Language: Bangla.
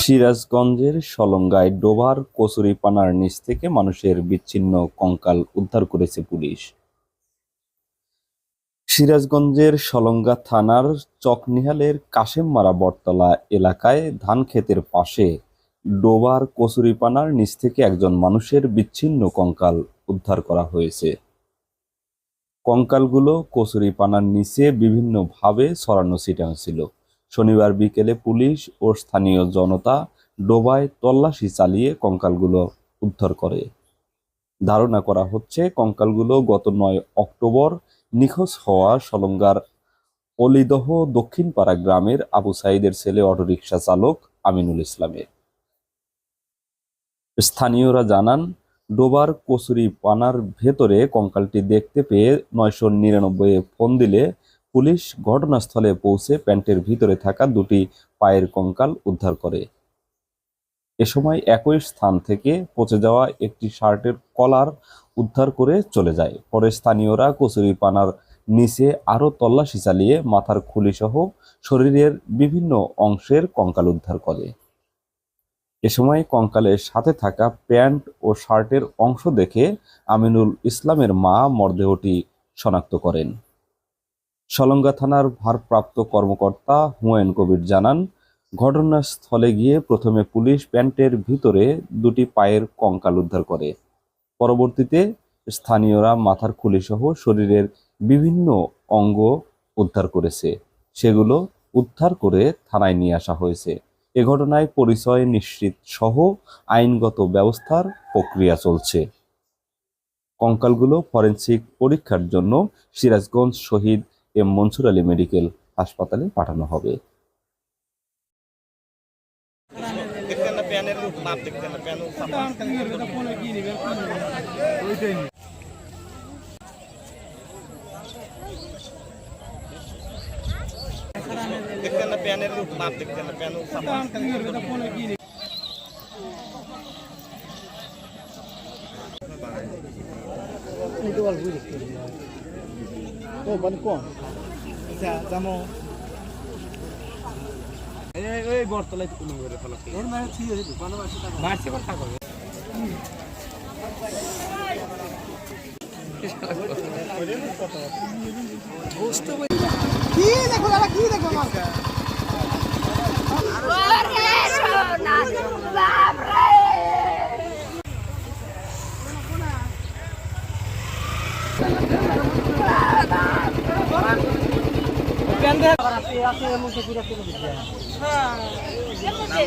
সিরাজগঞ্জের সলঙ্গায় ডোবার কচুরিপানার নিচ থেকে মানুষের বিচ্ছিন্ন কঙ্কাল উদ্ধার করেছে পুলিশ। সিরাজগঞ্জের সলঙ্গা থানার চকনিহালের কাশেমমারা বটতলা এলাকায় ধান ক্ষেতের পাশে ডোবার কচুরিপানার নিচ থেকে একজন মানুষের বিচ্ছিন্ন কঙ্কাল উদ্ধার করা হয়েছে। কঙ্কালগুলো কচুরিপানার নিচে বিভিন্নভাবে ছড়ানো ছিটানো ছিল। শনিবার বিকেলে পুলিশ ও স্থানীয় জনতা ডোবায় তল্লাশি চালিয়ে কঙ্কালগুলো উদ্ধার করে। ধারণা করা হচ্ছে, কঙ্কালগুলো গত নয় অক্টোবর নিখোঁজ হওয়া সলঙ্গার অলিদহ দক্ষিণপাড়া গ্রামের আবু সাইদের ছেলে অটোরিকশা চালক আমিনুল ইসলামের স্থানীয়রা জানান, ডোবার কচুরি পানার ভেতরে কঙ্কালটি দেখতে পেয়ে নয়শো নিরানব্বই ফোন দিলে পুলিশ ঘটনাস্থলে পৌঁছে প্যান্টের ভিতরে থাকা দুটি পায়ের কঙ্কাল উদ্ধার করে। এ সময় একই স্থান থেকে পচে যাওয়া একটি শার্টের কলার উদ্ধার করে চলে যায়। পরে স্থানীয়রা কচুরিপানার নিচে আরও তল্লাশি চালিয়ে মাথার খুলিসহ শরীরের বিভিন্ন অংশের কঙ্কাল উদ্ধার করে। এ সময় কঙ্কালের সাথে থাকা প্যান্ট ও শার্টের অংশ দেখে আমিনুল ইসলামের মা মরদেহটি শনাক্ত করেন। সলঙ্গা থানার ভারপ্রাপ্ত কর্মকর্তা হুমায়ুন কবির জানান, ঘটনাস্থলে গিয়ে প্রথমে পুলিশ প্যান্টের ভিতরে দুটি পায়ের কঙ্কাল উদ্ধার করে। পরবর্তীতে স্থানীয়রা মাথার খুলিসহ শরীরের বিভিন্ন অঙ্গ উদ্ধার করেছে। সেগুলো উদ্ধার করে থানায় নিয়ে আসা হয়েছে। এ ঘটনায় পরিচয় নিশ্চিত সহ আইনগত ব্যবস্থার প্রক্রিয়া চলছে। কঙ্কালগুলো ফরেন্সিক পরীক্ষার জন্য সিরাজগঞ্জ শহীদ এম মনসুর আলী মেডিকেল হাসপাতালে পাঠানো হবে। দেখতেন না প্যানের মাপ দেখতেন না প্যান দেখতেন না প্যানের মাপ দেখতেন না প্যান এই বর্তলায় কোনো করে ফেলা মারছে কথা কবে কি দেখো দাদা কি দেখো আমার ওরে